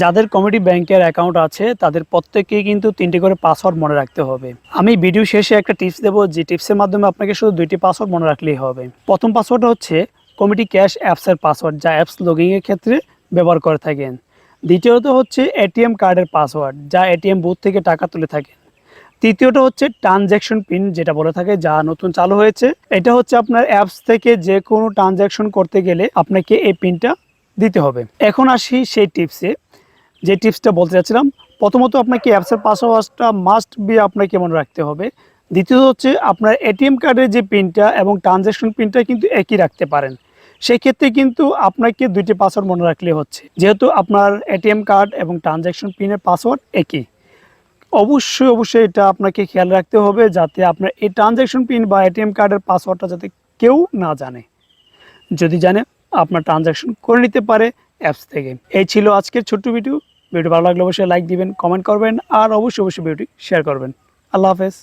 যাদের কমিটি ব্যাংকের অ্যাকাউন্ট আছে, তাদের প্রত্যেককেই কিন্তু তিনটি করে পাসওয়ার্ড মনে রাখতে হবে। আমি ভিডিও শেষে একটা টিপস দেবো, যে টিপসের মাধ্যমে আপনাকে শুধু দুইটি পাসওয়ার্ড মনে রাখলেই হবে। প্রথম পাসওয়ার্ড হচ্ছে কমিটি ক্যাশ অ্যাপসের পাসওয়ার্ড যা অ্যাপস লগিংয়ের ক্ষেত্রে ব্যবহার করে থাকেন। দ্বিতীয়ত হচ্ছে এটিএম কার্ডের পাসওয়ার্ড যা এটিএম বুথ থেকে টাকা তুলে থাকেন। তৃতীয়টা হচ্ছে ট্রানজ্যাকশন পিন যেটা বলে থাকে যা নতুন চালু হয়েছে। এটা হচ্ছে আপনার অ্যাপস থেকে যে কোনো ট্রানজ্যাকশন করতে গেলে আপনাকে এই পিনটা দিতে হবে। এখন আসি সেই টিপসে যে টিপসটা বলতে চাচ্ছিলাম, প্রথমত আপনাকে অ্যাপসের পাসওয়ার্ডটা মাস্ট বি আপনাকে মনে রাখতে হবে। দ্বিতীয়ত হচ্ছে আপনার এটিএম কার্ডের যে পিনটা এবং ট্রানজ্যাকশন পিনটা কিন্তু একই রাখতে পারেন। সেই ক্ষেত্রে কিন্তু আপনাকে দুইটি পাসওয়ার্ড মনে রাখলে হচ্ছে, যেহেতু আপনার এটিএম কার্ড এবং ট্রানজ্যাকশন পিনের পাসওয়ার্ড একই। অবশ্যই অবশ্যই এটা আপনাকে খেয়াল রাখতে হবে যাতে আপনার এই ট্রানজ্যাকশন পিন বা এটিএম কার্ডের পাসওয়ার্ডটা যাতে কেউ না জানে। যদি জানে, আপনার ট্রানজ্যাকশন করে নিতে পারে অ্যাপস থেকে। এই ছিল আজকের ছোট্ট ভিডিও ভিডিও ভালো লাগলে অবশ্যই লাইক দিবেন কমেন্ট করবেন, আর অবশ্যই অবশ্যই ভিডিওটি শেয়ার করবেন। আল্লাহ হাফেজ।